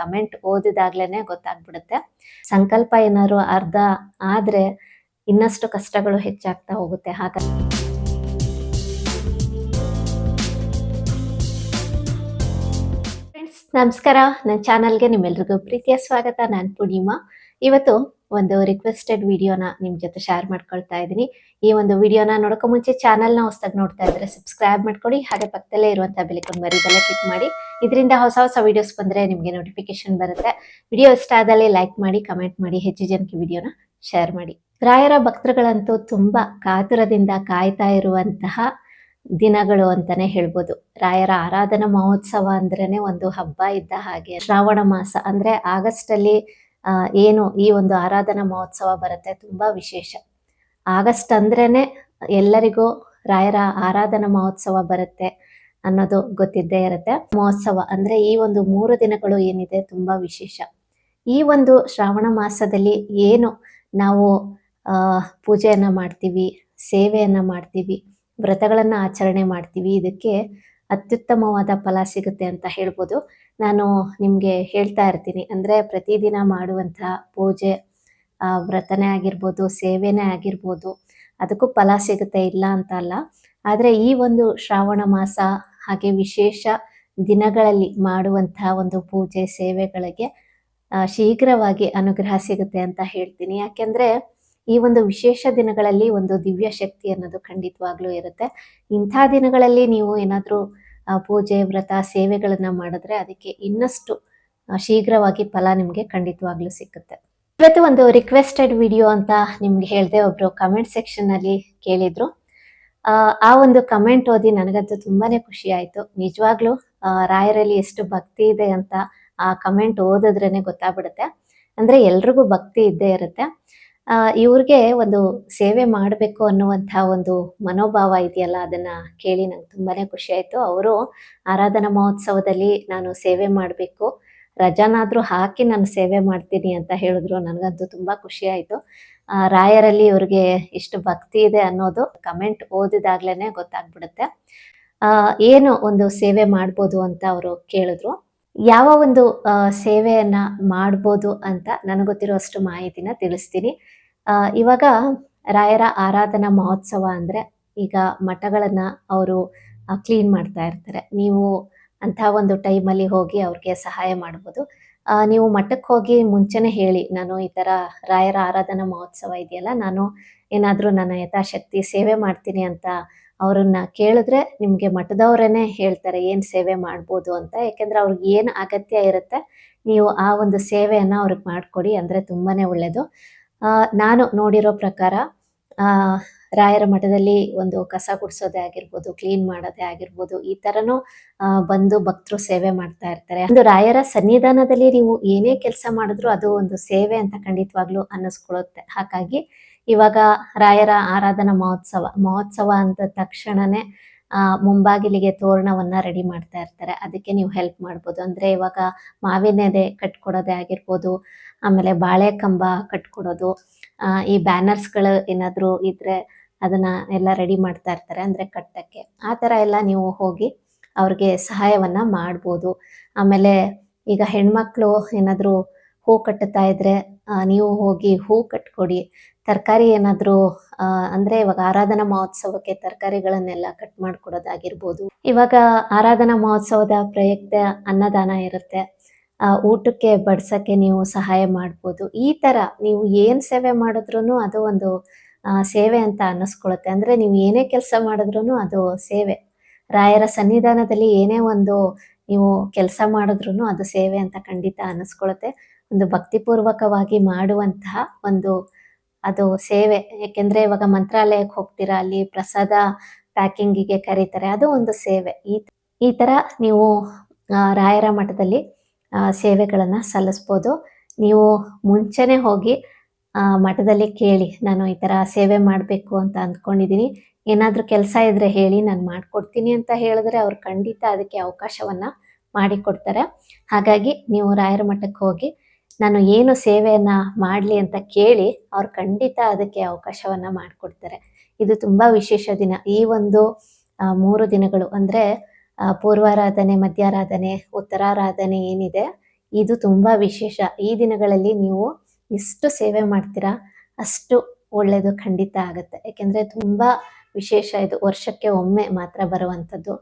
Comment ಓದಿದಾಗ್ಲೇನೆ ಗೊತ್ತಾಗ್ಬಿಡುತ್ತೆ. ಸಂಕಲ್ಪ ಏನಾದ್ರು ಅರ್ಧ ಆದ್ರೆ ಇನ್ನಷ್ಟು ಕಷ್ಟಗಳು ಹೆಚ್ಚಾಗ್ತಾ ಹೋಗುತ್ತೆ ಹಾಗಾಗಿ ಫ್ರೆಂಡ್ಸ್ ನಮಸ್ಕಾರ. ನನ್ನ ಚಾನಲ್ಗೆ ನಿಮ್ಮೆಲ್ರಿಗೂ ಪ್ರೀತಿಯ ಸ್ವಾಗತ. ನಾನು ಪೂರ್ಣಿಮಾ ಇವತ್ತು ಒಂದು ರಿಕ್ವೆಸ್ಟೆಡ್ ವಿಡಿಯೋನ ನಿಮ್ಮ ಜೊತೆ ಶೇರ್ ಮಾಡ್ಕೊಳ್ತಾ ಇದ್ದೀನಿ. ಈ ಒಂದು ವಿಡಿಯೋನ ನೋಡೋಕೆ ಮುಂಚೆ ಚಾನಲ್ನ ಹೊಸದಾಗಿ ನೋಡ್ತಾ ಇದ್ರೆ ಸಬ್ಸ್ಕ್ರೈಬ್ ಮಾಡ್ಕೊಳ್ಳಿ ಹಾಗೆ ಪಕ್ಕದಲ್ಲೇ ಇರುವಂಥ ಬೆಲೆಕೊಂಡು ಮರಿದಲ್ಲೇ ಕ್ಲಿಕ್ ಮಾಡಿ. ಇದರಿಂದ ಹೊಸ ಹೊಸ ವಿಡಿಯೋಸ್ ಬಂದರೆ ನಿಮಗೆ ನೋಟಿಫಿಕೇಶನ್ ಬರುತ್ತೆ. ವಿಡಿಯೋ ಇಷ್ಟ ಆದಲ್ಲಿ ಲೈಕ್ ಮಾಡಿ ಕಮೆಂಟ್ ಮಾಡಿ, ಹೆಚ್ಚು ಜನಕ್ಕೆ ವಿಡಿಯೋನ ಶೇರ್ ಮಾಡಿ. ರಾಯರ ಭಕ್ತರುಗಳಂತೂ ತುಂಬ ಕಾತುರದಿಂದ ಕಾಯ್ತಾ ಇರುವಂತಹ ದಿನಗಳು ಅಂತಾನೆ ಹೇಳ್ಬೋದು. ರಾಯರ ಆರಾಧನಾ ಮಹೋತ್ಸವ ಅಂದ್ರೇನೆ ಒಂದು ಹಬ್ಬ ಇದ್ದ ಹಾಗೆ. ಶ್ರಾವಣ ಮಾಸ ಅಂದ್ರೆ ಆಗಸ್ಟ್ ಅಲ್ಲಿ ಏನು ಈ ಒಂದು ಆರಾಧನಾ ಮಹೋತ್ಸವ ಬರುತ್ತೆ, ತುಂಬಾ ವಿಶೇಷ. ಆಗಸ್ಟ್ ಅಂದ್ರೇನೆ ಎಲ್ಲರಿಗೂ ರಾಯರ ಆರಾಧನಾ ಮಹೋತ್ಸವ ಬರುತ್ತೆ. ಅನ್ನೋದು ಗೊತ್ತಿದ್ದೇ ಇರುತ್ತೆ. ಮಹೋತ್ಸವ ಅಂದ್ರೆ ಈ ಒಂದು ಮೂರು ದಿನಗಳು ಏನಿದೆ ತುಂಬಾ ವಿಶೇಷ. ಈ ಒಂದು ಶ್ರಾವಣ ಮಾಸದಲ್ಲಿ ಏನು ನಾವು ಪೂಜೆಯನ್ನ ಮಾಡ್ತೀವಿ, ಸೇವೆಯನ್ನ ಮಾಡ್ತೀವಿ, ವ್ರತಗಳನ್ನ ಆಚರಣೆ ಮಾಡ್ತೀವಿ, ಇದಕ್ಕೆ ಅತ್ಯುತ್ತಮವಾದ ಫಲ ಸಿಗುತ್ತೆ ಅಂತ ಹೇಳ್ಬೋದು. ನಾನು ನಿಮಗೆ ಹೇಳ್ತಾ ಇರ್ತೀನಿ. ಅಂದರೆ ಪ್ರತಿದಿನ ಮಾಡುವಂತಹ ಪೂಜೆ ವ್ರತನೇ ಆಗಿರ್ಬೋದು, ಸೇವೆನೇ ಆಗಿರ್ಬೋದು, ಅದಕ್ಕೂ ಫಲ ಸಿಗುತ್ತೆ ಇಲ್ಲ ಅಂತ ಅಲ್ಲ. ಆದರೆ ಈ ಒಂದು ಶ್ರಾವಣ ಮಾಸ ಹಾಗೆ ವಿಶೇಷ ದಿನಗಳಲ್ಲಿ ಮಾಡುವಂತಹ ಒಂದು ಪೂಜೆ ಸೇವೆಗಳಿಗೆ ಶೀಘ್ರವಾಗಿ ಅನುಗ್ರಹ ಸಿಗುತ್ತೆ ಅಂತ ಹೇಳ್ತೀನಿ. ಯಾಕೆಂದ್ರೆ ಈ ಒಂದು ವಿಶೇಷ ದಿನಗಳಲ್ಲಿ ಒಂದು ದಿವ್ಯ ಶಕ್ತಿ ಅನ್ನೋದು ಖಂಡಿತವಾಗ್ಲೂ ಇರುತ್ತೆ. ಇಂಥ ದಿನಗಳಲ್ಲಿ ನೀವು ಏನಾದರೂ ಪೂಜೆ, ವ್ರತ ಸೇವೆಗಳನ್ನ ಮಾಡಿದ್ರೆ ಅದಕ್ಕೆ ಇನ್ನಷ್ಟು ಶೀಘ್ರವಾಗಿ ಫಲ ನಿಮಗೆ ಖಂಡಿತವಾಗ್ಲೂ ಸಿಕ್ಕುತ್ತೆ ಇವತ್ತು ಒಂದು ರಿಕ್ವೆಸ್ಟೆಡ್ ವಿಡಿಯೋ ಅಂತ ನಿಮ್ಗೆ ಹೇಳಿದೆ, ಒಬ್ರು ಕಮೆಂಟ್ ಸೆಕ್ಷನ್ ಅಲ್ಲಿ ಕೇಳಿದ್ರು. ಆ, ಒಂದು ಕಮೆಂಟ್ ಓದಿ ನನಗಂತೂ ತುಂಬಾನೇ ಖುಷಿ ಆಯ್ತು. ನಿಜವಾಗ್ಲೂ ರಾಯರಲ್ಲಿ ಎಷ್ಟು ಭಕ್ತಿ ಇದೆ ಅಂತ ಆ ಕಮೆಂಟ್ ಓದಿದ್ರೇನೆ ಗೊತ್ತಾಗ್ಬಿಡುತ್ತೆ. ಅಂದ್ರೆ ಎಲ್ರಿಗೂ ಭಕ್ತಿ ಇದ್ದೇ ಇರುತ್ತೆ. ಇವ್ರಿಗೆ ಒಂದು ಸೇವೆ ಮಾಡಬೇಕು ಅನ್ನುವಂಥ ಒಂದು ಮನೋಭಾವ ಇದೆಯಲ್ಲ ಅದನ್ನ ಕೇಳಿ ನಂಗೆ ತುಂಬಾನೇ ಖುಷಿ ಆಯ್ತು. ಅವರು ಆರಾಧನಾ ಮಹೋತ್ಸವದಲ್ಲಿ ನಾನು ಸೇವೆ ಮಾಡಬೇಕು. ರಜಾನಾದ್ರೂ ಹಾಕಿ ನಾನು ಸೇವೆ ಮಾಡ್ತೀನಿ ಅಂತ ಹೇಳಿದ್ರು ನನಗಂತೂ ತುಂಬಾ ಖುಷಿ ಆಯ್ತು. ರಾಯರಲ್ಲಿ ಇವ್ರಿಗೆ ಎಷ್ಟು ಭಕ್ತಿ ಇದೆ ಅನ್ನೋದು ಕಮೆಂಟ್ ಓದಿದಾಗ್ಲೇನೆ ಗೊತ್ತಾಗ್ಬಿಡುತ್ತೆ. ಏನು ಒಂದು ಸೇವೆ ಮಾಡ್ಬೋದು ಅಂತ ಅವರು ಕೇಳಿದ್ರು? ಯಾವ ಒಂದು ಸೇವೆಯನ್ನ ಮಾಡ್ಬೋದು ಅಂತ ನನಗೊತ್ತಿರುವಷ್ಟು ಮಾಹಿತಿನ ತಿಳಿಸ್ತೀನಿ. ಆ, ಇವಾಗ ರಾಯರ ಆರಾಧನಾ ಮಹೋತ್ಸವ ಅಂದ್ರೆ ಈಗ ಮಠಗಳನ್ನ ಅವರು ಕ್ಲೀನ್ ಮಾಡ್ತಾ ಇರ್ತಾರೆ. ನೀವು ಅಂತ ಒಂದು ಟೈಮಲ್ಲಿ ಹೋಗಿ ಅವ್ರಿಗೆ ಸಹಾಯ ಮಾಡ್ಬೋದು. ನೀವು ಮಠಕ್ಕೆ ಹೋಗಿ ಮುಂಚೆನೆ ಹೇಳಿ ನಾನು ಈ ತರ ರಾಯರ ಆರಾಧನಾ ಮಹೋತ್ಸವ ಇದೆಯಲ್ಲ ನಾನು ಏನಾದರೂ ನನ್ನ ಯಥಾಶಕ್ತಿ ಸೇವೆ ಮಾಡ್ತೀನಿ ಅಂತ ಅವರನ್ನ ಕೇಳಿದ್ರೆ ನಿಮಗೆ ಮಠದವರೇನೆ ಹೇಳ್ತಾರೆ ಏನು ಸೇವೆ ಮಾಡ್ಬೋದು ಅಂತ. ಯಾಕೆಂದ್ರೆ ಅವ್ರಿಗೆ ಏನು ಅಗತ್ಯ ಇರುತ್ತೆ ನೀವು ಆ ಒಂದು ಸೇವೆಯನ್ನ ಅವ್ರಿಗೆ ಮಾಡಿಕೊಡಿ ಅಂದ್ರೆ ತುಂಬಾನೇ ಒಳ್ಳೇದು. ನಾನು ನೋಡಿರೋ ಪ್ರಕಾರ ಆ, ರಾಯರ ಮಠದಲ್ಲಿ ಒಂದು ಕಸ ಗುಡಿಸೋದೇ ಆಗಿರ್ಬೋದು ಕ್ಲೀನ್ ಮಾಡೋದೇ ಆಗಿರ್ಬೋದು ಈ ಥರನೂ ಬಂದು ಭಕ್ತರು ಸೇವೆ ಮಾಡ್ತಾ ಇರ್ತಾರೆ. ಒಂದು ರಾಯರ ಸನ್ನಿಧಾನದಲ್ಲಿ ನೀವು ಏನೇ ಕೆಲಸ ಮಾಡಿದ್ರು ಅದು ಒಂದು ಸೇವೆ ಅಂತ ಖಂಡಿತವಾಗ್ಲೂ ಅನ್ನಿಸ್ಕೊಳ್ಳುತ್ತೆ. ಹಾಗಾಗಿ ಇವಾಗ ರಾಯರ ಆರಾಧನಾ ಮಹೋತ್ಸವ ಮಹೋತ್ಸವ ಅಂತ ತಕ್ಷಣನೇ ಆ, ಮುಂಬಾಗಿಲಿಗೆ ತೋರಣವನ್ನ ರೆಡಿ ಮಾಡ್ತಾ ಇರ್ತಾರೆ. ಅದಕ್ಕೆ ನೀವು ಹೆಲ್ಪ್ ಮಾಡ್ಬೋದು. ಅಂದ್ರೆ ಇವಾಗ ಮಾವಿನ ಕಟ್ಕೊಡೋದೇ ಆಗಿರ್ಬೋದು ಆಮೇಲೆ ಬಾಳೆ ಕಂಬ ಕಟ್ಕೊಡೋದು ಈ ಬ್ಯಾನರ್ಸ್ಗಳು ಏನಾದರೂ ಇದ್ರೆ ಅದನ್ನ ಎಲ್ಲ ರೆಡಿ ಮಾಡ್ತಾ ಇರ್ತಾರೆ ಅಂದ್ರೆ ಕಟ್ಟಕ್ಕೆ. ಆ ತರ ಎಲ್ಲ ನೀವು ಹೋಗಿ ಅವ್ರಿಗೆ ಸಹಾಯವನ್ನ ಮಾಡ್ಬೋದು. ಆಮೇಲೆ ಈಗ ಹೆಣ್ಮಕ್ಳು ಏನಾದರೂ ಹೂ ಕಟ್ಟುತ್ತಾ ಇದ್ರೆ ನೀವು ಹೋಗಿ ಹೂ ಕಟ್ಕೊಡಿ. ತರಕಾರಿ ಏನಾದರೂ ಅಂದ್ರೆ ಇವಾಗ ಆರಾಧನಾ ಮಹೋತ್ಸವಕ್ಕೆ ತರಕಾರಿಗಳನ್ನೆಲ್ಲ ಕಟ್ ಮಾಡ್ಕೊಡೋದಾಗಿರ್ಬೋದು. ಇವಾಗ ಆರಾಧನಾ ಮಹೋತ್ಸವದ ಪ್ರಯುಕ್ತ ಅನ್ನದಾನ ಇರುತ್ತೆ. ಆ, ಊಟಕ್ಕೆ ಬಡ್ಸಕ್ಕೆ ನೀವು ಸಹಾಯ ಮಾಡ್ಬೋದು. ಈ ತರ ನೀವು ಏನ್ ಸೇವೆ ಮಾಡಿದ್ರು ಅದು ಒಂದು ಸೇವೆ ಅಂತ ಅನ್ನಿಸ್ಕೊಳುತ್ತೆ. ಅಂದ್ರೆ ನೀವು ಏನೇ ಕೆಲಸ ಮಾಡಿದ್ರೂ ಅದು ಸೇವೆ. ರಾಯರ ಸನ್ನಿಧಾನದಲ್ಲಿ ಏನೇ ಒಂದು ನೀವು ಕೆಲಸ ಮಾಡಿದ್ರೂ ಅದು ಸೇವೆ ಅಂತ ಖಂಡಿತ ಅನ್ನಿಸ್ಕೊಳುತ್ತೆ. ಒಂದು ಭಕ್ತಿಪೂರ್ವಕವಾಗಿ ಮಾಡುವಂತಹ ಒಂದು ಅದು ಸೇವೆ. ಯಾಕೆಂದ್ರೆ ಇವಾಗ ಮಂತ್ರಾಲಯಕ್ಕೆ ಹೋಗ್ತೀರಾ, ಅಲ್ಲಿ ಪ್ರಸಾದ ಪ್ಯಾಕಿಂಗಿಗೆ ಕರೀತಾರೆ. ಅದು ಒಂದು ಸೇವೆ. ಈ ಈ ತರ ನೀವು ರಾಯರ ಮಠದಲ್ಲಿ ಸೇವೆಗಳನ್ನ ಸಲ್ಲಿಸ್ಬೋದು. ನೀವು ಮುಂಚೆನೆ ಹೋಗಿ ಮಠದಲ್ಲಿ ಕೇಳಿ, ನಾನು ಈ ತರ ಸೇವೆ ಮಾಡಬೇಕು ಅಂತ ಅಂದ್ಕೊಂಡಿದ್ದೀನಿ. ಏನಾದರೂ ಕೆಲಸ ಇದ್ರೆ ಹೇಳಿ, ನಾನು ಮಾಡ್ಕೊಡ್ತೀನಿ ಅಂತ ಹೇಳಿದ್ರೆ ಅವ್ರು ಖಂಡಿತ ಅದಕ್ಕೆ ಅವಕಾಶವನ್ನ ಮಾಡಿಕೊಡ್ತಾರೆ. ಹಾಗಾಗಿ ನೀವು ರಾಯರ ಮಠಕ್ಕೆ ಹೋಗಿ, ನಾನು ಏನು ಸೇವೆಯನ್ನ ಮಾಡಲಿ ಅಂತ ಕೇಳಿ, ಅವ್ರು ಖಂಡಿತ ಅದಕ್ಕೆ ಅವಕಾಶವನ್ನ ಮಾಡಿಕೊಡ್ತಾರೆ. ಇದು ತುಂಬಾ ವಿಶೇಷ ದಿನ. ಈ ಒಂದು ಮೂರು ದಿನಗಳು ಅಂದ್ರೆ ಪೂರ್ವಾರಾಧನೆ, ಮಧ್ಯಾರಾಧನೆ, ಉತ್ತರಾರಾಧನೆ ಏನಿದೆ, ಇದು ತುಂಬಾ ವಿಶೇಷ. ಈ ದಿನಗಳಲ್ಲಿ ನೀವು ಎಷ್ಟು ಸೇವೆ ಮಾಡ್ತೀರಾ, ಅಷ್ಟು ಒಳ್ಳೆಯದು ಖಂಡಿತ ಆಗುತ್ತೆ. ಯಾಕೆಂದ್ರೆ ತುಂಬಾ ವಿಶೇಷ ಇದು, ವರ್ಷಕ್ಕೆ ಒಮ್ಮೆ ಮಾತ್ರ ಬರುವಂಥದ್ದು.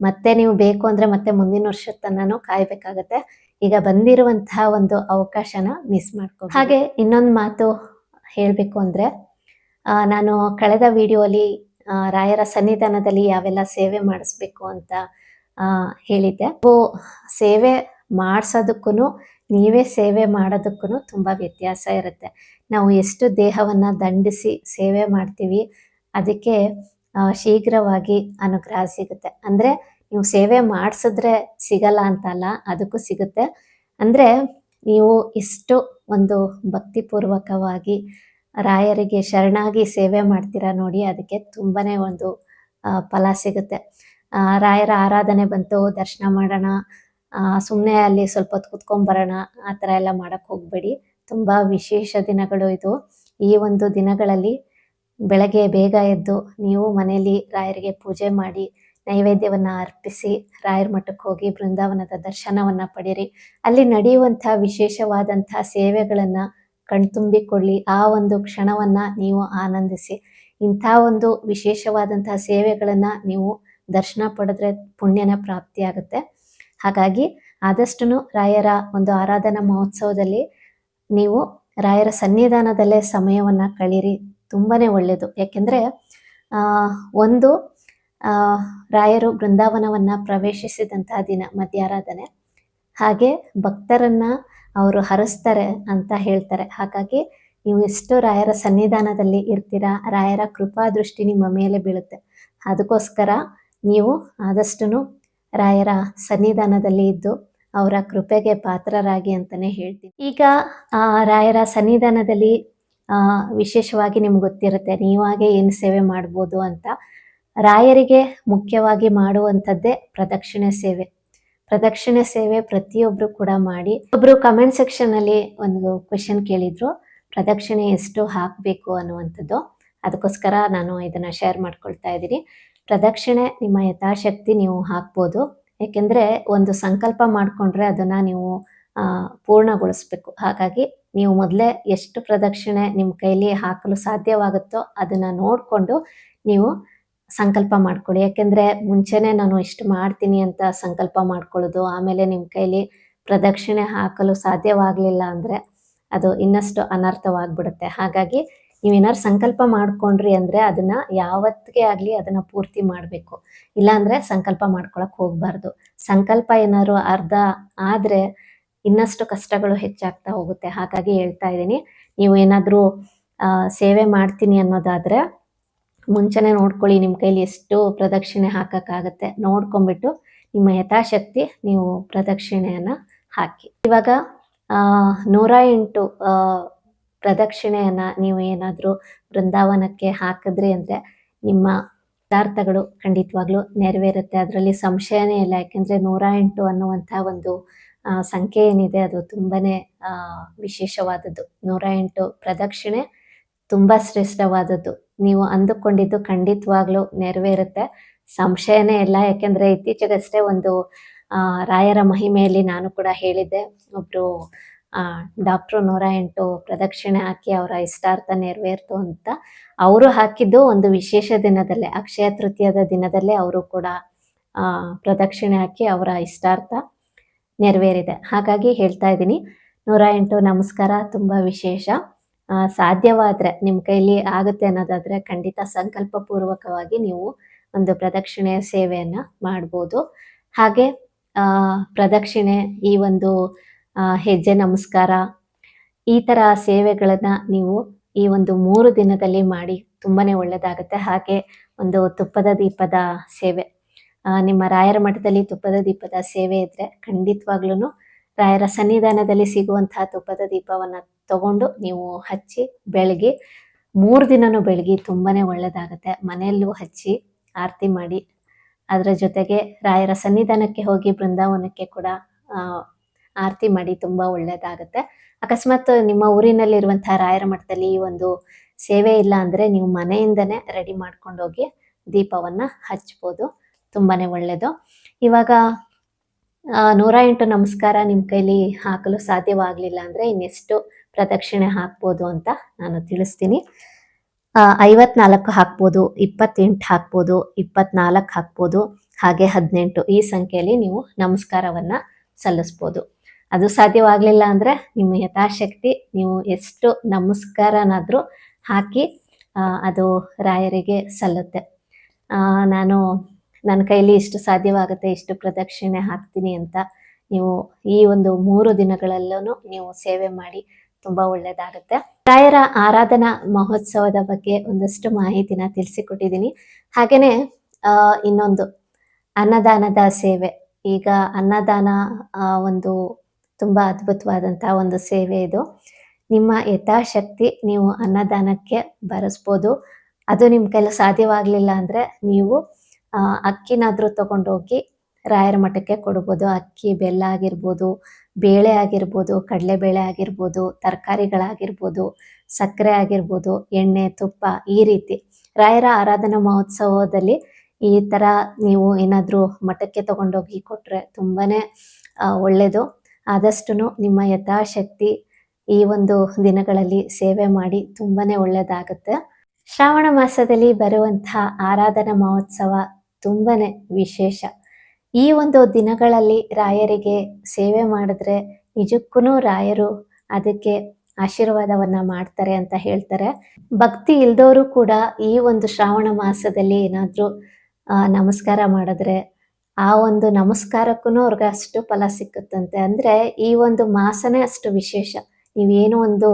ಮತ್ತೆ ನೀವು ಬೇಕು ಅಂದ್ರೆ ಮತ್ತೆ ಮುಂದಿನ ವರ್ಷದ ತನಕನೂ ಕಾಯಬೇಕಾಗತ್ತೆ. ಈಗ ಬಂದಿರುವಂತಹ ಒಂದು ಅವಕಾಶನ ಮಿಸ್ ಮಾಡ್ಕೊ ಹಾಗೆ ಇನ್ನೊಂದು ಮಾತು ಹೇಳಬೇಕು ಅಂದ್ರೆ ನಾನು ಕಳೆದ ವಿಡಿಯೋಲಿ ರಾಯರ ಸನ್ನಿಧಾನದಲ್ಲಿ ಯಾವೆಲ್ಲ ಸೇವೆ ಮಾಡಿಸ್ಬೇಕು ಅಂತ ಹೇಳಿದ್ದೆ. ಸೇವೆ ಮಾಡಿಸೋದಕ್ಕೂ ನೀವೇ ಸೇವೆ ಮಾಡೋದಕ್ಕೂ ತುಂಬ ವ್ಯತ್ಯಾಸ ಇರುತ್ತೆ. ನಾವು ಎಷ್ಟು ದೇಹವನ್ನು ದಂಡಿಸಿ ಸೇವೆ ಮಾಡ್ತೀವಿ, ಅದಕ್ಕೆ ಶೀಘ್ರವಾಗಿ ಅನುಗ್ರಹ ಸಿಗುತ್ತೆ. ಅಂದರೆ ನೀವು ಸೇವೆ ಮಾಡಿಸಿದ್ರೆ ಸಿಗಲ್ಲ ಅಂತಲ್ಲ ಅದಕ್ಕೂ ಸಿಗುತ್ತೆ. ಅಂದರೆ ನೀವು ಇಷ್ಟು ಒಂದು ಭಕ್ತಿಪೂರ್ವಕವಾಗಿ ರಾಯರಿಗೆ ಶರಣಾಗಿ ಸೇವೆ ಮಾಡ್ತೀರಾ ನೋಡಿ, ಅದಕ್ಕೆ ತುಂಬಾ ಒಂದು ಫಲ ಸಿಗುತ್ತೆ. ರಾಯರ ಆರಾಧನೆ ಬಂತು, ದರ್ಶನ ಮಾಡೋಣ ಸುಮ್ಮನೆ ಅಲ್ಲಿ ಸ್ವಲ್ಪ ಹೊತ್ತು ಕುತ್ಕೊಂಡ್ ಬರೋಣ ಆ ಥರ ಎಲ್ಲ ಮಾಡಕ್ ಹೋಗಬೇಡಿ. ತುಂಬಾ ವಿಶೇಷ ದಿನಗಳು ಇದು. ಈ ಒಂದು ದಿನಗಳಲ್ಲಿ ಬೆಳಗ್ಗೆ ಬೇಗ ಎದ್ದು ನೀವು ಮನೆಯಲ್ಲಿ ರಾಯರಿಗೆ ಪೂಜೆ ಮಾಡಿ, ನೈವೇದ್ಯವನ್ನ ಅರ್ಪಿಸಿ, ರಾಯರ ಮಠಕ್ಕೆ ಹೋಗಿ ಬೃಂದಾವನದ ದರ್ಶನವನ್ನ ಪಡೀರಿ ಅಲ್ಲಿ ನಡೆಯುವಂಥ ವಿಶೇಷವಾದಂಥ ಸೇವೆಗಳನ್ನ ಕಣ್ತುಂಬಿಕೊಳ್ಳಿ. ಆ ಒಂದು ಕ್ಷಣವನ್ನ ನೀವು ಆನಂದಿಸಿ. ಇಂಥ ಒಂದು ವಿಶೇಷವಾದಂತಹ ಸೇವೆಗಳನ್ನ ನೀವು ದರ್ಶನ ಪಡೆದ್ರೆ ಪುಣ್ಯನ ಪ್ರಾಪ್ತಿಯಾಗುತ್ತೆ. ಹಾಗಾಗಿ ಆದಷ್ಟು ರಾಯರ ಒಂದು ಆರಾಧನಾ ಮಹೋತ್ಸವದಲ್ಲಿ ನೀವು ರಾಯರ ಸನ್ನಿಧಾನದಲ್ಲೇ ಸಮಯವನ್ನ ಕಳೀರಿ, ತುಂಬಾನೇ ಒಳ್ಳೆಯದು ಯಾಕೆಂದ್ರೆ ಒಂದು ರಾಯರು ಬೃಂದಾವನವನ್ನು ಪ್ರವೇಶಿಸಿದಂತಹ ದಿನ ಮಧ್ಯಾರಾಧನೆ ಹಾಗೆ ಭಕ್ತರನ್ನ ಅವರು ಹರಿಸ್ತಾರೆ ಅಂತ ಹೇಳ್ತಾರೆ. ಹಾಗಾಗಿ ನೀವು ಎಷ್ಟು ರಾಯರ ಸನ್ನಿಧಾನದಲ್ಲಿ ಇರ್ತೀರಾ, ರಾಯರ ಕೃಪಾ ದೃಷ್ಟಿ ನಿಮ್ಮ ಮೇಲೆ ಬೀಳುತ್ತೆ. ಅದಕ್ಕೋಸ್ಕರ ನೀವು ಆದಷ್ಟು ರಾಯರ ಸನ್ನಿಧಾನದಲ್ಲಿ ಇದ್ದು ಅವರ ಕೃಪೆಗೆ ಪಾತ್ರರಾಗಿ ಅಂತಾನೆ ಹೇಳ್ತೀನಿ. ಈಗ, ಆ, ರಾಯರ ಸನ್ನಿಧಾನದಲ್ಲಿ ವಿಶೇಷವಾಗಿ ನಿಮ್ಗೆ ಗೊತ್ತಿರುತ್ತೆ ನೀವಾಗೆ ಏನು ಸೇವೆ ಮಾಡ್ಬೋದು ಅಂತ. ರಾಯರಿಗೆ ಮುಖ್ಯವಾಗಿ ಮಾಡುವಂಥದ್ದೇ ಪ್ರದಕ್ಷಿಣೆ ಸೇವೆ. ಪ್ರದಕ್ಷಿಣೆ ಸೇವೆ ಪ್ರತಿಯೊಬ್ರು ಕೂಡ ಮಾಡಿ. ಒಬ್ರು ಕಮೆಂಟ್ ಸೆಕ್ಷನ್ ಅಲ್ಲಿ ಒಂದು ಕ್ವೆಶನ್ ಕೇಳಿದ್ರು, ಪ್ರದಕ್ಷಿಣೆ ಎಷ್ಟು ಹಾಕಬೇಕು ಅನ್ನುವಂಥದ್ದು. ಅದಕ್ಕೋಸ್ಕರ ನಾನು ಇದನ್ನ ಶೇರ್ ಮಾಡ್ಕೊಳ್ತಾ ಇದ್ದೀನಿ. ಪ್ರದಕ್ಷಿಣೆ, ನಿಮ್ಮ ಯಥಾಶಕ್ತಿ ನೀವು ಹಾಕ್ಬೋದು. ಯಾಕೆಂದ್ರೆ ಒಂದು ಸಂಕಲ್ಪ ಮಾಡಿಕೊಂಡ್ರೆ ಅದನ್ನ ನೀವು ಪೂರ್ಣಗೊಳಿಸ್ಬೇಕು. ಹಾಗಾಗಿ ನೀವು ಮೊದಲೇ ಎಷ್ಟು ಪ್ರದಕ್ಷಿಣೆ ನಿಮ್ಮ ಕೈಲಿ ಹಾಕಲು ಸಾಧ್ಯವಾಗುತ್ತೋ ಅದನ್ನ ನೋಡಿಕೊಂಡು ನೀವು ಸಂಕಲ್ಪ ಮಾಡ್ಕೊಳ್ಳಿ. ಯಾಕೆಂದ್ರೆ ಮುಂಚೆನೇ ನಾನು ಇಷ್ಟು ಮಾಡ್ತೀನಿ ಅಂತ ಸಂಕಲ್ಪ ಮಾಡ್ಕೊಳ್ಳೋದು, ಆಮೇಲೆ ನಿಮ್ಮ ಕೈಲಿ ಪ್ರದಕ್ಷಿಣೆ ಹಾಕಲು ಸಾಧ್ಯವಾಗಲಿಲ್ಲ ಅಂದರೆ ಅದು ಇನ್ನಷ್ಟು ಅನರ್ಥವಾಗ್ಬಿಡುತ್ತೆ. ಹಾಗಾಗಿ ನೀವೇನಾದ್ರು ಸಂಕಲ್ಪ ಮಾಡ್ಕೊಂಡ್ರಿ ಅಂದ್ರೆ ಅದನ್ನ ಯಾವತ್ತಿಗೆ ಆಗ್ಲಿ ಅದನ್ನ ಪೂರ್ತಿ ಮಾಡಬೇಕು. ಇಲ್ಲಾಂದ್ರೆ ಸಂಕಲ್ಪ ಮಾಡ್ಕೊಳಕ್ ಹೋಗ್ಬಾರ್ದು. ಸಂಕಲ್ಪ ಏನಾದ್ರು ಅರ್ಧ ಆದ್ರೆ ಇನ್ನಷ್ಟು ಕಷ್ಟಗಳು ಹೆಚ್ಚಾಗ್ತಾ ಹೋಗುತ್ತೆ. ಹಾಗಾಗಿ ಹೇಳ್ತಾ ಇದ್ದೀನಿ, ನೀವು ಏನಾದ್ರೂ ಸೇವೆ ಮಾಡ್ತೀನಿ ಅನ್ನೋದಾದ್ರೆ ಮುಂಚೆನೆ ನೋಡ್ಕೊಳ್ಳಿ ನಿಮ್ಮ ಕೈಲಿ ಎಷ್ಟು ಪ್ರದಕ್ಷಿಣೆ ಹಾಕಕ್ಕಾಗತ್ತೆ. ನೋಡ್ಕೊಂಡ್ಬಿಟ್ಟು ನಿಮ್ಮ ಯಥಾಶಕ್ತಿ, ನೀವು ಪ್ರದಕ್ಷಿಣೆಯನ್ನ ಹಾಕಿ. ಇವಾಗ ನೂರ ಎಂಟು ಪ್ರದಕ್ಷಿಣೆಯನ್ನ ನೀವು ಏನಾದ್ರೂ ಬೃಂದಾವನಕ್ಕೆ ಹಾಕಿದ್ರಿ ಅಂದ್ರೆ ನಿಮ್ಮ ಪದಾರ್ಥಗಳು ಖಂಡಿತವಾಗ್ಲೂ ನೆರವೇರುತ್ತೆ. ಅದರಲ್ಲಿ ಸಂಶಯನೇ ಇಲ್ಲ. ಯಾಕೆಂದ್ರೆ ನೂರ ಎಂಟು ಅನ್ನುವಂಥ ಒಂದು ಸಂಖ್ಯೆ ಏನಿದೆ ಅದು ತುಂಬಾನೇ ವಿಶೇಷವಾದದ್ದು. ನೂರ ಎಂಟು ಪ್ರದಕ್ಷಿಣೆ ತುಂಬಾ ಶ್ರೇಷ್ಠವಾದದ್ದು. ನೀವು ಅಂದುಕೊಂಡಿದ್ದು ಖಂಡಿತವಾಗ್ಲೂ ನೆರವೇರುತ್ತೆ. ಸಂಶಯನೇ ಇಲ್ಲ. ಯಾಕೆಂದ್ರೆ ಇತ್ತೀಚೆಗಷ್ಟೇ ಒಂದು ರಾಯರ ಮಹಿಮೆಯಲ್ಲಿ ನಾನು ಕೂಡ ಹೇಳಿದ್ದೆ. ಒಬ್ರು ಆ ಡಾಕ್ಟ್ರು ನೂರ ಎಂಟು ಪ್ರದಕ್ಷಿಣೆ ಹಾಕಿ ಅವರ ಇಷ್ಟಾರ್ಥ ನೆರವೇರ್ತು ಅಂತ ಅವರು ಹಾಕಿದ್ದು ಒಂದು ವಿಶೇಷ ದಿನದಲ್ಲೇ, ಅಕ್ಷಯ ತೃತೀಯದ ದಿನದಲ್ಲೇ ಅವರು ಕೂಡ, ಆ, ಪ್ರದಕ್ಷಿಣೆ ಹಾಕಿ ಅವರ ಇಷ್ಟಾರ್ಥ ನೆರವೇರಿದೆ. ಹಾಗಾಗಿ ಹೇಳ್ತಾ ಇದ್ದೀನಿ, ನೂರ ಎಂಟು ನಮಸ್ಕಾರ ತುಂಬ ವಿಶೇಷ. ಸಾಧ್ಯವಾದರೆ ನಿಮ್ಮ ಕೈಲಿ ಆಗುತ್ತೆ ಅನ್ನೋದಾದ್ರೆ ಖಂಡಿತ ಸಂಕಲ್ಪ ಪೂರ್ವಕವಾಗಿ ನೀವು ಒಂದು ಪ್ರದಕ್ಷಿಣೆ ಸೇವೆಯನ್ನು ಮಾಡ್ಬೋದು. ಹಾಗೆ ಪ್ರದಕ್ಷಿಣೆ ಈ ಒಂದು ಹೆಜ್ಜೆ, ನಮಸ್ಕಾರ. ಈ ತರ ಸೇವೆಗಳನ್ನ ನೀವು ಈ ಒಂದು ಮೂರು ದಿನದಲ್ಲಿ ಮಾಡಿ ತುಂಬಾನೇ ಒಳ್ಳೇದಾಗುತ್ತೆ. ಹಾಗೆ ಒಂದು ತುಪ್ಪದ ದೀಪದ ಸೇವೆ. ನಿಮ್ಮ ರಾಯರ ಮಠದಲ್ಲಿ ತುಪ್ಪದ ದೀಪದ ಸೇವೆ ಇದ್ರೆ ಖಂಡಿತವಾಗ್ಲೂ ರಾಯರ ಸನ್ನಿಧಾನದಲ್ಲಿ ಸಿಗುವಂತಹ ತುಪ್ಪದ ದೀಪವನ್ನ ತಗೊಂಡು ನೀವು ಹಚ್ಚಿ, ಬೆಳಗಿ, ಮೂರು ದಿನನೂ ಬೆಳಗಿ ತುಂಬಾನೇ ಒಳ್ಳೇದಾಗುತ್ತೆ. ಮನೆಯಲ್ಲೂ ಹಚ್ಚಿ ಆರತಿ ಮಾಡಿ, ಅದರ ಜೊತೆಗೆ ರಾಯರ ಸನ್ನಿಧಾನಕ್ಕೆ ಹೋಗಿ ಬೃಂದಾವನಕ್ಕೆ ಕೂಡ ಆರತಿ ಮಾಡಿ ತುಂಬಾ ಒಳ್ಳೇದಾಗುತ್ತೆ. ಅಕಸ್ಮಾತ್ ನಿಮ್ಮ ಊರಿನಲ್ಲಿರುವಂತಹ ರಾಯರ ಮಠದಲ್ಲಿ ಈ ಒಂದು ಸೇವೆ ಇಲ್ಲ ಅಂದ್ರೆ ನೀವು ಮನೆಯಿಂದನೇ ರೆಡಿ ಮಾಡ್ಕೊಂಡೋಗಿ ದೀಪವನ್ನ ಹಚ್ಬೋದು. ತುಂಬಾನೇ ಒಳ್ಳೇದು. ಇವಾಗ ನೂರ ಎಂಟು ನಮಸ್ಕಾರ ನಿಮ್ಮ ಕೈಲಿ ಹಾಕಲು ಸಾಧ್ಯವಾಗಲಿಲ್ಲ ಅಂದರೆ ಇನ್ನೆಷ್ಟು ಪ್ರದಕ್ಷಿಣೆ ಹಾಕ್ಬೋದು ಅಂತ ನಾನು ತಿಳಿಸ್ತೀನಿ. ಐವತ್ನಾಲ್ಕು ಹಾಕ್ಬೋದು, ಇಪ್ಪತ್ತೆಂಟು ಹಾಕ್ಬೋದು, ಇಪ್ಪತ್ನಾಲ್ಕು ಹಾಕ್ಬೋದು, ಹಾಗೆ ಹದಿನೆಂಟು ಈ ಸಂಖ್ಯೆಯಲ್ಲಿ ನೀವು ನಮಸ್ಕಾರವನ್ನು ಸಲ್ಲಿಸ್ಬೋದು. ಅದು ಸಾಧ್ಯವಾಗಲಿಲ್ಲ ಅಂದರೆ ನಿಮ್ಮ ಯಥಾಶಕ್ತಿ, ನೀವು ಎಷ್ಟು ನಮಸ್ಕಾರನಾದರೂ ಹಾಕಿ ಅದು ರಾಯರಿಗೆ ಸಲ್ಲುತ್ತೆ. ನಾನು ನನ್ನ ಕೈಲಿ ಇಷ್ಟು ಸಾಧ್ಯವಾಗುತ್ತೆ, ಇಷ್ಟು ಪ್ರದಕ್ಷಿಣೆ ಹಾಕ್ತೀನಿ ಅಂತ ನೀವು ಈ ಒಂದು ಮೂರು ದಿನಗಳಲ್ಲೂ ನೀವು ಸೇವೆ ಮಾಡಿ ತುಂಬ ಒಳ್ಳೆಯದಾಗುತ್ತೆ ರಾಯರ ಆರಾಧನಾ ಮಹೋತ್ಸವದ ಬಗ್ಗೆ ಒಂದಷ್ಟು ಮಾಹಿತಿನ ತಿಳಿಸಿಕೊಟ್ಟಿದ್ದೀನಿ. ಹಾಗೆಯೇ ಇನ್ನೊಂದು ಅನ್ನದಾನದ ಸೇವೆ. ಈಗ ಅನ್ನದಾನ ಒಂದು ತುಂಬ ಅದ್ಭುತವಾದಂಥ ಒಂದು ಸೇವೆ ಇದು. ನಿಮ್ಮ ಯಥಾಶಕ್ತಿ ನೀವು ಅನ್ನದಾನಕ್ಕೆ ಬರೆಸ್ಬೋದು. ಅದು ನಿಮ್ಮ ಕೈಲಿ ಸಾಧ್ಯವಾಗಲಿಲ್ಲ ಅಂದರೆ ನೀವು ಅಕ್ಕಿನಾದರೂ ತಗೊಂಡೋಗಿ ರಾಯರ ಮಠಕ್ಕೆ ಕೊಡ್ಬೋದು. ಅಕ್ಕಿ ಬೆಲ್ಲ ಆಗಿರ್ಬೋದು, ಬೇಳೆ ಆಗಿರ್ಬೋದು, ಕಡಲೆಬೇಳೆ ಆಗಿರ್ಬೋದು, ತರಕಾರಿಗಳಾಗಿರ್ಬೋದು, ಸಕ್ಕರೆ ಆಗಿರ್ಬೋದು, ಎಣ್ಣೆ, ತುಪ್ಪ ಈ ರೀತಿ. ರಾಯರ ಆರಾಧನಾ ಮಹೋತ್ಸವದಲ್ಲಿ ಈ ಥರ ನೀವು ಏನಾದರೂ ಮಠಕ್ಕೆ ತಗೊಂಡೋಗಿ ಕೊಟ್ಟರೆ ತುಂಬಾ ಒಳ್ಳೆಯದು ಆದಷ್ಟು ನಿಮ್ಮ ಯಥಾಶಕ್ತಿ ಈ ಒಂದು ದಿನಗಳಲ್ಲಿ ಸೇವೆ ಮಾಡಿ ತುಂಬಾನೇ ಒಳ್ಳೆಯದಾಗುತ್ತೆ ಶ್ರಾವಣ ಮಾಸದಲ್ಲಿ ಬರುವಂತಹ ಆರಾಧನಾ ಮಹೋತ್ಸವ ತುಂಬಾನೇ ವಿಶೇಷ. ಈ ಒಂದು ದಿನಗಳಲ್ಲಿ ರಾಯರಿಗೆ ಸೇವೆ ಮಾಡಿದ್ರೆ ನಿಜಕ್ಕೂ ರಾಯರು ಅದಕ್ಕೆ ಆಶೀರ್ವಾದವನ್ನ ಮಾಡ್ತಾರೆ ಅಂತ ಹೇಳ್ತಾರೆ. ಭಕ್ತಿ ಇಲ್ದವರು ಕೂಡ ಈ ಒಂದು ಶ್ರಾವಣ ಮಾಸದಲ್ಲಿ ಏನಾದರೂ ನಮಸ್ಕಾರ ಮಾಡಿದ್ರೆ ಆ ಒಂದು ನಮಸ್ಕಾರಕ್ಕೂ ಅವ್ರಿಗೆ ಅಷ್ಟು ಫಲ ಸಿಕ್ಕುತ್ತಂತೆ. ಅಂದರೆ ಈ ಒಂದು ಮಾಸನೇ ಅಷ್ಟು ವಿಶೇಷ. ನೀವೇನು ಒಂದು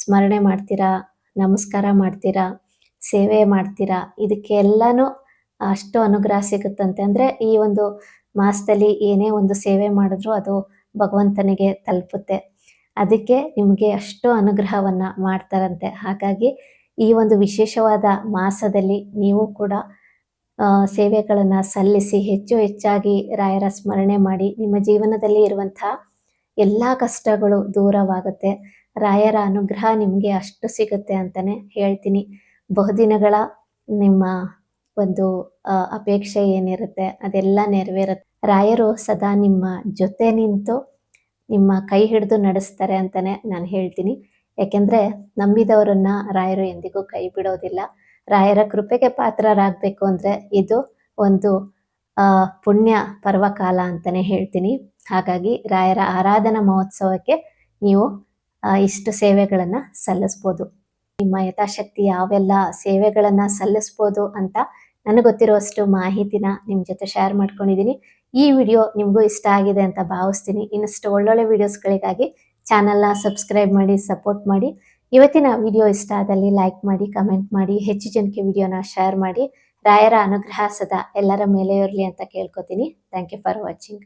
ಸ್ಮರಣೆ ಮಾಡ್ತೀರಾ, ನಮಸ್ಕಾರ ಮಾಡ್ತೀರಾ, ಸೇವೆ ಮಾಡ್ತೀರಾ ಇದಕ್ಕೆಲ್ಲನೂ ಅಷ್ಟು ಅನುಗ್ರಹ ಸಿಗುತ್ತಂತೆ ಅಂದರೆ ಈ ಒಂದು ಮಾಸದಲ್ಲಿ ಏನೇ ಒಂದು ಸೇವೆ ಮಾಡಿದ್ರೂ ಅದು ಭಗವಂತನಿಗೆ ತಲುಪುತ್ತೆ. ಅದಕ್ಕೆ ನಿಮಗೆ ಅಷ್ಟು ಅನುಗ್ರಹವನ್ನು ಮಾಡ್ತಾರಂತೆ. ಹಾಗಾಗಿ ಈ ಒಂದು ವಿಶೇಷವಾದ ಮಾಸದಲ್ಲಿ ನೀವು ಕೂಡ ಸೇವೆಗಳನ್ನು ಸಲ್ಲಿಸಿ ಹೆಚ್ಚು ಹೆಚ್ಚಾಗಿ ರಾಯರ ಸ್ಮರಣೆ ಮಾಡಿ ನಿಮ್ಮ ಜೀವನದಲ್ಲಿ ಇರುವಂತಹ ಎಲ್ಲ ಕಷ್ಟಗಳು ದೂರವಾಗುತ್ತೆ. ರಾಯರ ಅನುಗ್ರಹ ನಿಮಗೆ ಅಷ್ಟು ಸಿಗುತ್ತೆ ಅಂತಲೇ ಹೇಳ್ತೀನಿ. ಬಹುದಿನಗಳ ನಿಮ್ಮ ಒಂದು ಅಪೇಕ್ಷೆ ಏನಿರುತ್ತೆ ಅದೆಲ್ಲ ನೆರವೇರುತ್ತೆ. ರಾಯರು ಸದಾ ನಿಮ್ಮ ಜೊತೆ ನಿಂತು ನಿಮ್ಮ ಕೈ ಹಿಡಿದು ನಡೆಸ್ತಾರೆ ಅಂತಲೇ ನಾನು ಹೇಳ್ತೀನಿ. ಯಾಕೆಂದರೆ ನಂಬಿದವರನ್ನ ರಾಯರು ಎಂದಿಗೂ ಕೈ ಬಿಡೋದಿಲ್ಲ. ರಾಯರ ಕೃಪೆಗೆ ಪಾತ್ರರಾಗಬೇಕು ಅಂದರೆ ಇದು ಒಂದು ಪುಣ್ಯ ಪರ್ವಕಾಲ ಅಂತಲೇ ಹೇಳ್ತೀನಿ. ಹಾಗಾಗಿ ರಾಯರ ಆರಾಧನಾ ಮಹೋತ್ಸವಕ್ಕೆ ನೀವು ಇಷ್ಟು ಸೇವೆಗಳನ್ನು ಸಲ್ಲಿಸ್ಬೋದು. ನಿಮ್ಮ ಯಥಾಶಕ್ತಿ ಯಾವೆಲ್ಲ ಸೇವೆಗಳನ್ನು ಸಲ್ಲಿಸ್ಬೋದು ಅಂತ ನನಗೆ ಗೊತ್ತಿರುವಷ್ಟು ಮಾಹಿತಿನ ನಿಮ್ಮ ಜೊತೆ ಶೇರ್ ಮಾಡ್ಕೊಂಡಿದ್ದೀನಿ ಈ ವಿಡಿಯೋ ನಿಮಗೂ ಇಷ್ಟ ಆಗಿದೆ ಅಂತ ಭಾವಿಸ್ತೀನಿ. ಇನ್ನಷ್ಟು ಒಳ್ಳೊಳ್ಳೆ ವಿಡಿಯೋಸ್ಗಳಿಗಾಗಿ ಚಾನಲ್ನ ಸಬ್ಸ್ಕ್ರೈಬ್ ಮಾಡಿ ಸಪೋರ್ಟ್ ಮಾಡಿ. ಇವತ್ತಿನ ವಿಡಿಯೋ ಇಷ್ಟ ಆದಲ್ಲಿ ಲೈಕ್ ಮಾಡಿ ಕಮೆಂಟ್ ಮಾಡಿ, ಹೆಚ್ಚು ಜನಕ್ಕೆ ವಿಡಿಯೋನ ಶೇರ್ ಮಾಡಿ. ರಾಯರ ಅನುಗ್ರಹ ಸದಾ ಎಲ್ಲರ ಮೇಲೆ ಇರಲಿ ಅಂತ ಕೇಳ್ಕೊತೀನಿ. Thank you for watching